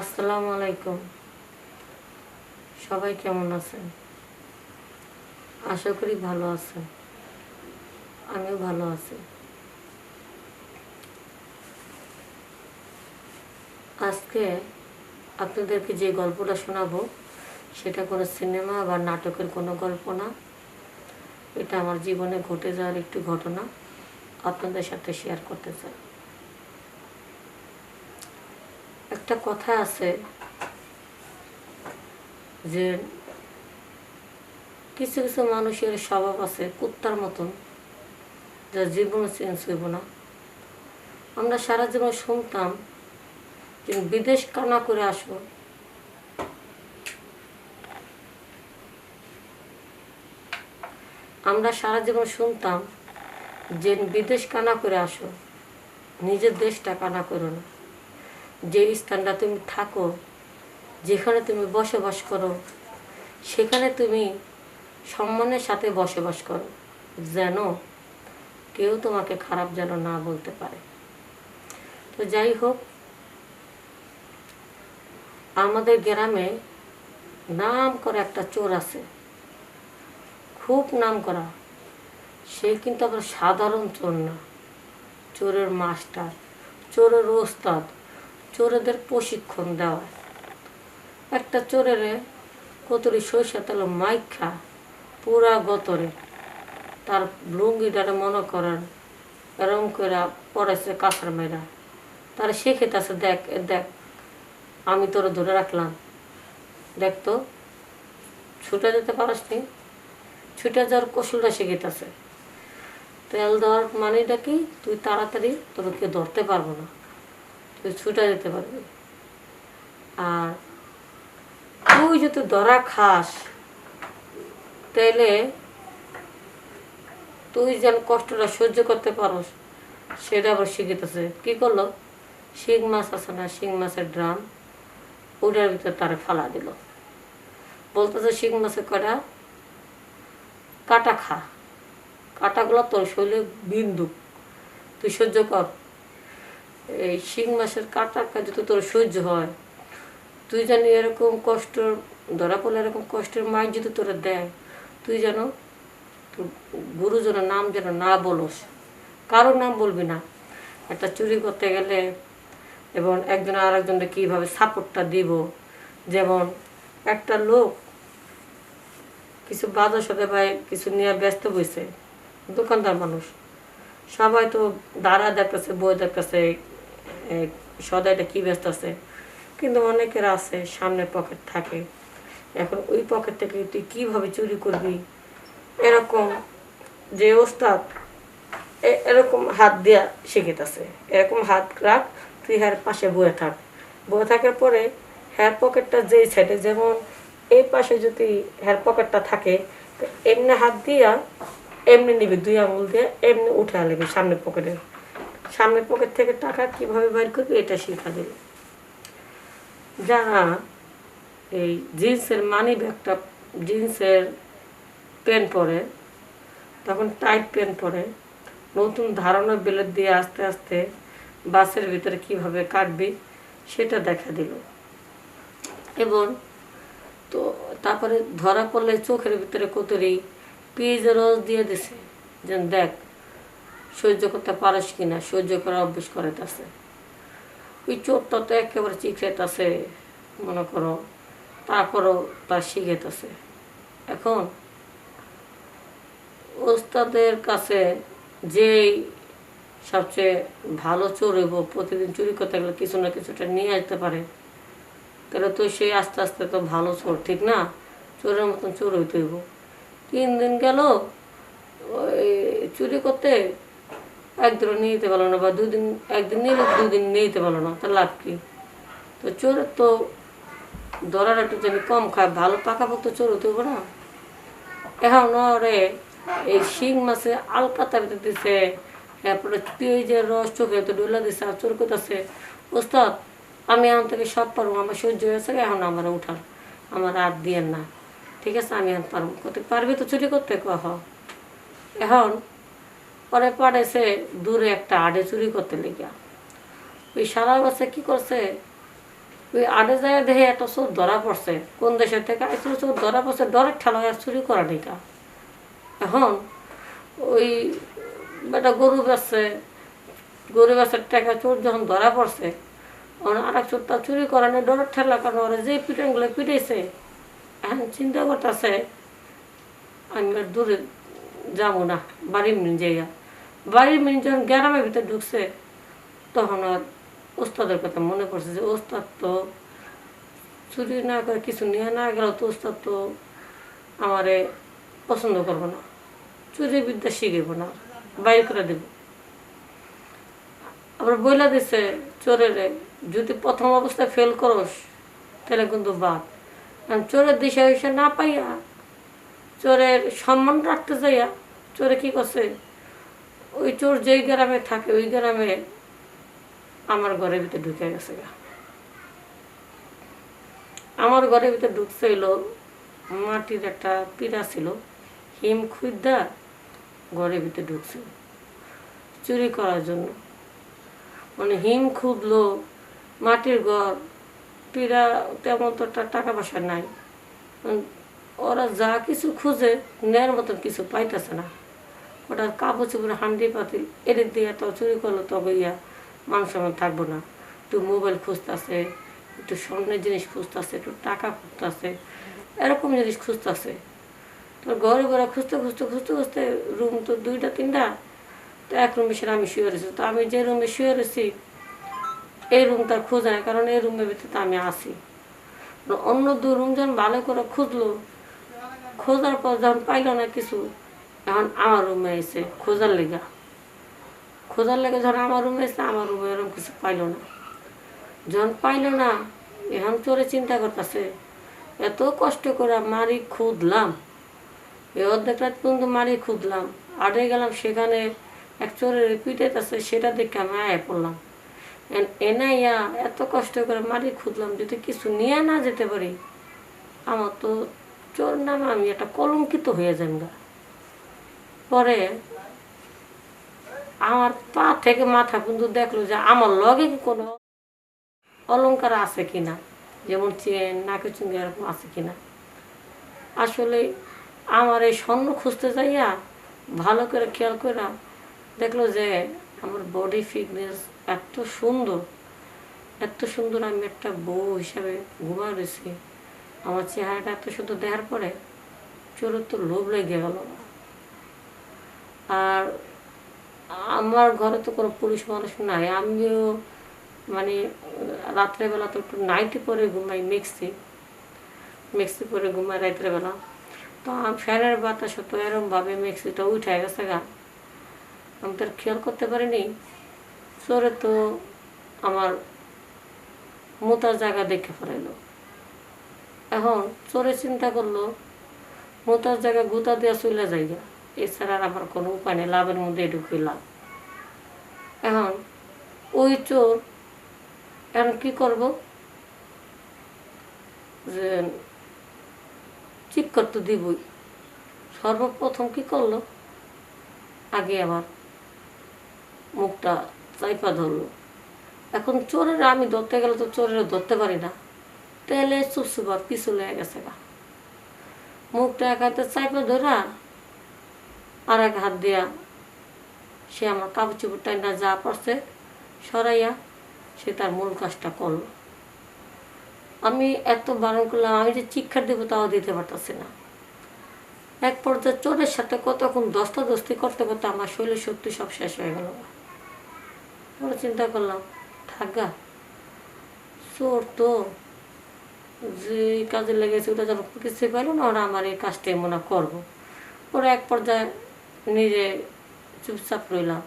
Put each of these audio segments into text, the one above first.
আসসালামু আলাইকুম। সবাই কেমন আছেন? আশা করি ভালো আছেন। আমিও ভালো আছি। আজকে আপনাদেরকে যে গল্পটা শোনাবো, সেটা কোনো সিনেমা বা নাটকের কোনো গল্প না। এটা আমার জীবনে ঘটে যাওয়ার একটি ঘটনা। আপনাদের সাথে শেয়ার করতে চাই। একটা কথা আছে যে কিছু কিছু মানুষের স্বভাব আছে কুত্তার মতন, যার জীবনও চেঞ্জ হইব না। আমরা সারা জীবন শুনতাম, যে বিদেশ কানা করে আসো আমরা সারা জীবন শুনতাম, যে বিদেশ কানা করে আসো, নিজের দেশটা কানা করো না। যে স্থানটা তুমি থাকো, যেখানে তুমি বসবাস করো, সেখানে তুমি সম্মানের সাথে বসবাস করো, যেন কেউ তোমাকে খারাপ যেন না বলতে পারে। তো যাই হোক, আমাদের গ্রামে নাম করা একটা চোর আছে। খুব নাম করা। সে কিন্তু আবার সাধারণ চোর না। চোরের মাস্টার, চোরের ওস্তাদ। চোরেদের প্রশিক্ষণ দেওয়া। একটা চোরের কতরি সরিষা তেল মাইখা পুরা গতরে। তার লুঙ্গিটারে মনে করেন এরম করে পড়েছে কাঁচার মেয়েরা তারা শেখেতেছে দেখ দেখ, আমি তোরে ধরে রাখলাম। দেখ তো, ছুটে যেতে পারস নি? ছুটে যাওয়ার কৌশলটা শিখেতেছে তেল দেওয়ার মানেটা কি? তুই তাড়াতাড়ি তোকে ধরতে পারব না। তুই ছুটে যেতে পারবি। আর তুই যদি ধরা খাস, তাইলে তুই যেন কষ্টটা সহ্য করতে পারস, সেটা আবার শিখিতেছে। কী করল? শিং মাছ আছে না, শিং মাছের ড্রাম, ওটার ভিতরে তারা ফালা দিল। বলতেছে, শিং মাছের কটা কাটা খা। কাটাগুলো তোর শরীরে বিন্দু তুই সহ্য কর। এই শিং মাসের কাটা যদি তোর সহ্য হয়। তুই জানি এরকম কষ্ট, ধরা পড়লে এরকম কষ্টের মায় যদি তোরা দেয়, তুই যেন গুরুজনের নাম যেন না বলোস। কারোর নাম বলবি না। একটা চুরি করতে গেলে এবং একজন আর একজনকে কীভাবে সাপোর্টটা দিব? যেমন একটা লোক কিছু বাজার সাথে ভাই কিছু নিয়ে ব্যস্ত বইছে দোকানদার মানুষ। সবাই তো দাঁড়া দেখতেছে, বই দেখতেছে সদাইটা কি ব্যস্ত আছে? কিন্তু অনেকের আছে সামনে পকেট থাকে। এখন ওই পকেট থেকে তুই কীভাবে চুরি করবি? এরকম যে ওস্তাদ এরকম হাত দেওয়া শিখেতেছে এরকম হাত রাখ, তুই হ্যার পাশে বয়ে থাক। বয়ে থাকার পরে হ্যার পকেটটা যেই সাইডে, যেমন এই পাশে যদি হ্যার পকেটটা থাকে এমনি হাত দিয়া এমনি নিবি, দুই আঙুল দিয়ে এমনি উঠে আনবি সামনের পকেটে। সামনের পকেট থেকে টাকা কীভাবে বের করবে, এটা শিখা দিবি। যারা এই জিন্সের মানি ব্যাগটা জিন্সের প্যান্ট পরে, তখন টাইট প্যান্ট পরে, নতুন ধারণা বেলের দিয়ে আস্তে আস্তে বাসের ভিতরে কীভাবে কাটবি, সেটা দেখা দিল। এবং তো তারপরে ধরা পড়লে চোখের ভিতরে কতরি পিজ রস দিয়ে দিছে। যেন দেখ সহ্য করতে পারিস কিনা? সহ্য করা অভ্যেস করাইতেছে ওই চোরটা তো একেবারে চিখেতাছে মনে করো। তারপরও তার শিখেতেছে এখন ওস্তাদের কাছে যেই সবচেয়ে ভালো চোর হইব, প্রতিদিন চুরি করতে গেলে কিছু না কিছুটা নিয়ে আসতে পারে, তাহলে তো সে আস্তে আস্তে তো ভালো চোর, ঠিক না? চোরের মতন চোর হইতে হইব। তিন দিন গেল, ওই চুরি করতে একদিনও নিয়ে যেতে পারল না বা দুদিন, একদিন নিলে দুদিন নিয়ে যেতে পারল না, তার লাভ কি? তো চোরের তো ধরার একটু জানি কম খায়, ভালো পাকাপোক্ত চোর হতে হবে না। এখন ওরে এই শিং মাছে আলকাতা ভিতরে দিছে তারপরে পেঁয়াজের রস চোখে তো ডোলা দিছে আর চোর করতেছে ওস্তাদ, আমি এখন থেকে সব পারব, আমার সহ্য হয়েছে এখন আমার উঠান, আমার আর দিয়েন না। ঠিক আছে, আমি এখন পারব করতে পারবি তো চুরি করতে কহ? এখন পরে পাঠাইছে দূরে একটা আডে চুরি করতে লেগে ওই সারা বছর কি করছে? ওই আডে যায় দেহে একটা চোর ধরা পড়ছে। কোন দেশের থেকে? আইসে চোর ধরা পড়ছে ডরের ঠেলা চুরি করা নিকা এখন ওই বেটা গরু বেচছে, গরু বেচার টাকা চোর যখন ধরা পড়ছে আর এক চোরটা চুরি করা নেই ডরের ঠেলা কারণ ওরা যে পিটানগুলো পিটাইছে। এখন চিন্তা করতেছে, আমি দূরে যাব না বাড়ির জায়গা বাড়ির মিন যখন গ্রামের ভিতরে ঢুকছে, তখন আর ওস্তাদের কথা মনে পড়ছে যে, ওস্তাদ তো চুরি না করে কিছু নিয়ে না গেল তো ওস্তাদ তো আমারে পছন্দ করব না, চুরি বিদ্যা শিখিব না, বাইর করে দেব। আবার বইলা দিছে, চোরের যদি প্রথম অবস্থায় ফেল করস, তাহলে কিন্তু বাদ। কারণ চোরের দিশা হিসা না পাইয়া, চোরের সম্মান রাখতে যাইয়া চোরে কি করছে? ওই চোর যেই গ্রামে থাকে, ওই গ্রামে আমার ঘরের ভিতরে ঢুকে গেছে গা। আমার ঘরের ভিতরে ঢুকছে হইল মাটির একটা পিড়া ছিল, হিম খুদ্দা ঘরের ভিতরে ঢুকছে চুরি করার জন্য। মানে হিম খুঁদলো, মাটির ঘর, পিড়া তেমন তো টাকা পয়সা নাই। ওরা যা কিছু খুঁজে, নেয়ার মতন কিছু পাইতেছে না। ওটা কাপড় চুপড়ে হান্ডি পাতি এদিক দিয়ে তো চুরি করল, তবে ইয়া মানুষ আমার থাকব না। একটু মোবাইল খুঁজতেছে, একটু স্বর্ণের জিনিস খুঁজতেছে, একটু টাকা খুঁজতেছে, এরকম জিনিস খুঁজতেছে। তো ঘরে ঘরে খুঁজতে খুঁজতে খুঁজতে খুঁজতে রুম তো দুইটা, তিনটা, তো এক রুমে সেটা আমি শুয়ে রয়েছি। তো আমি যে রুমে শুয়ে রয়েছি, এই রুম তার খোঁজে না কারণ এই রুমের ভিতরে তো আমি আসি অন্য দু রুম যখন ভালো করে খুঁজলো, খোঁজার পর যখন পাইল না কিছু এখন আমার রুমে এসে খোঁজার লেগা। খোঁজার লেগে যখন আমার রুমে এসে, আমার রুমে এরকম কিছু পাইলো না। যখন পাইলো না, এখন চোরে চিন্তা করতেছে, এত কষ্ট করে মারি খুঁজলাম এ অর্ধেক রাত পর্যন্ত মারি খুঁজলাম আড়ে গেলাম, সেখানে এক চোরের পিটেতেছে সেটা দেখে আমি আয় পড়লাম। এন- এনাইয়া এত কষ্ট করে মারি খুঁজলাম যদি কিছু নিয়ে না যেতে পারি, আমার তো চোর নামে আমি একটা কলঙ্কিত হয়ে যান গা পরে আমার পা থেকে মাথা কিন্তু দেখল যে আমার লগে কি কোনো অলংকার আছে কিনা? যেমন চেন, নাকে চুঙ্গি এরকম আছে কিনা? আসলে আমার এই স্বর্ণ খুঁজতে যাইয়া ভালো করে খেয়াল করে দেখল যে আমার বডি ফিটনেস এত সুন্দর এত সুন্দর আমি একটা বউ হিসাবে ঘুমা রয়েছি। আমার চেহারাটা এত সুন্দর দেখার পরে চোরের তো লোভ লেগে গেল। আর আমার ঘরে তো কোনো পুরুষ মানুষ নাই। আমিও মানে রাত্রেবেলা তো একটু নাইটি পরে ঘুমাই মিক্সি মিক্সি পরে ঘুমাই রাত্রেবেলা। তো আমি ফ্যানের বাতাস তো এরমভাবে মিক্সিটা উঠে গেছে গা। আমি তো খেয়াল করতে পারিনি। চোরে তো আমার মোতার জায়গা দেখে ফেলাইলো। এখন চোরে চিন্তা করল, মোতার জায়গা গুতা দিয়ে চলে যাইগা। এছাড়া আর আমার কোনো উপায় নেই, লাভের মধ্যে ঢুকে লাভ এখন ওই চোর, এখন কি করব? যে চিৎকার তো দিবই। সর্বপ্রথম কি করল? আগে আমার মুখটা চাইপা ধরলো। এখন চোরের আমি ধরতে গেলে তো চোরের ধরতে পারি না। তেলে চুপচুপার পিছু লেগে গেছে গা। মুখটা এক হাতে চাইপা ধরা আর এক হাত দিয়া সে আমার কাপড় চুপড় না যা পড়ছে, সরাইয়া সে তার মূল কাজটা করল। আমি এত বারণ করলাম, আমি যে চিক্ষার দেবো তাও দিতে পারতেছি না। এক পর্যায়ে চোরের সাথে কতক্ষণ দস্তা দস্তি করতে করতে আমার শৈল শক্তি সব শেষ হয়ে গেল। পরে চিন্তা করলাম, থাকা চোর তো যে কাজে লেগেছে ওটা যখন কিছুই পাইল না, ওরা আমার এই কাজটাই মনে করব। পরে এক পর্যায়ে নিজে চুপচাপ রইলাম।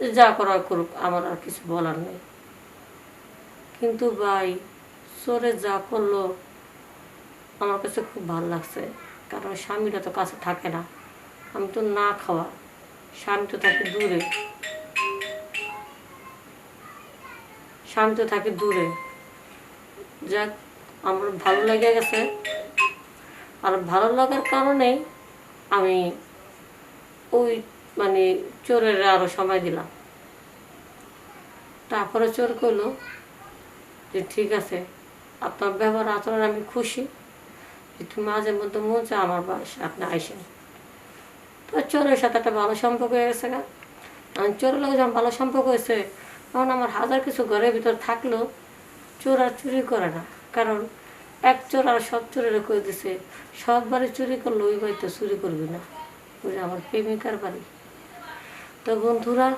যে করার করুক, আমার আর কিছু বলার নেই। কিন্তু ভাই, চোরে যা করল, আমার কাছে খুব ভালো লাগছে। কারণ স্বামীরা তো কাছে থাকে না। আমি তো না খাওয়া, স্বামী তো থাকে দূরে। স্বামী তো থাকে দূরে। যাক, আমার ভালো লেগে গেছে। আর ভালো লাগার কারণেই আমি ওই মানে চোরের আরও সময় দিলাম। তারপরে চোর করল যে, ঠিক আছে, আপনার ব্যবহার আচরণ আমি খুশি একটু মাঝে মধ্যে মন চায় আমার বাসা আপনি আইসেন। তো চোরের সাথে একটা ভালো সম্পর্ক হয়ে গেছে আর চোরের লোক যখন ভালো সম্পর্ক হয়েছে, তখন আমার হাজার কিছু ঘরের ভিতর থাকলেও চোর আর চুরি করে না। কারণ এক চোর আর সব চোরের করে দিছে? সব বাড়ি চুরি করলে ওই বাড়িতে চুরি করবি না। ওই আমার প্রেমিকার বাড়ি। তো বন্ধুরা,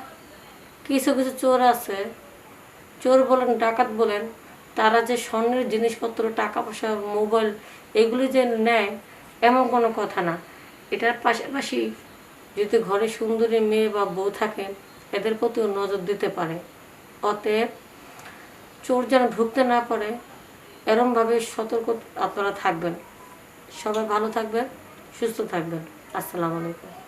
কিছু কিছু চোর আছে। চোর বলেন, ডাকাত বলেন, তারা যে স্বর্ণের জিনিসপত্র টাকা পয়সা মোবাইল এগুলি যে নেয়, এমন কোনো কথা না। এটার পাশাপাশি যদি ঘরে সুন্দরী মেয়ে বা বউ থাকেন, এদের প্রতিও নজর দিতে পারে। অতএব চোর যেন ঢুকতে না পারে, এরমভাবে সতর্ক আপনারা থাকবেন। সবাই ভালো থাকবেন, সুস্থ থাকবেন। আসসালামু আলাইকুম।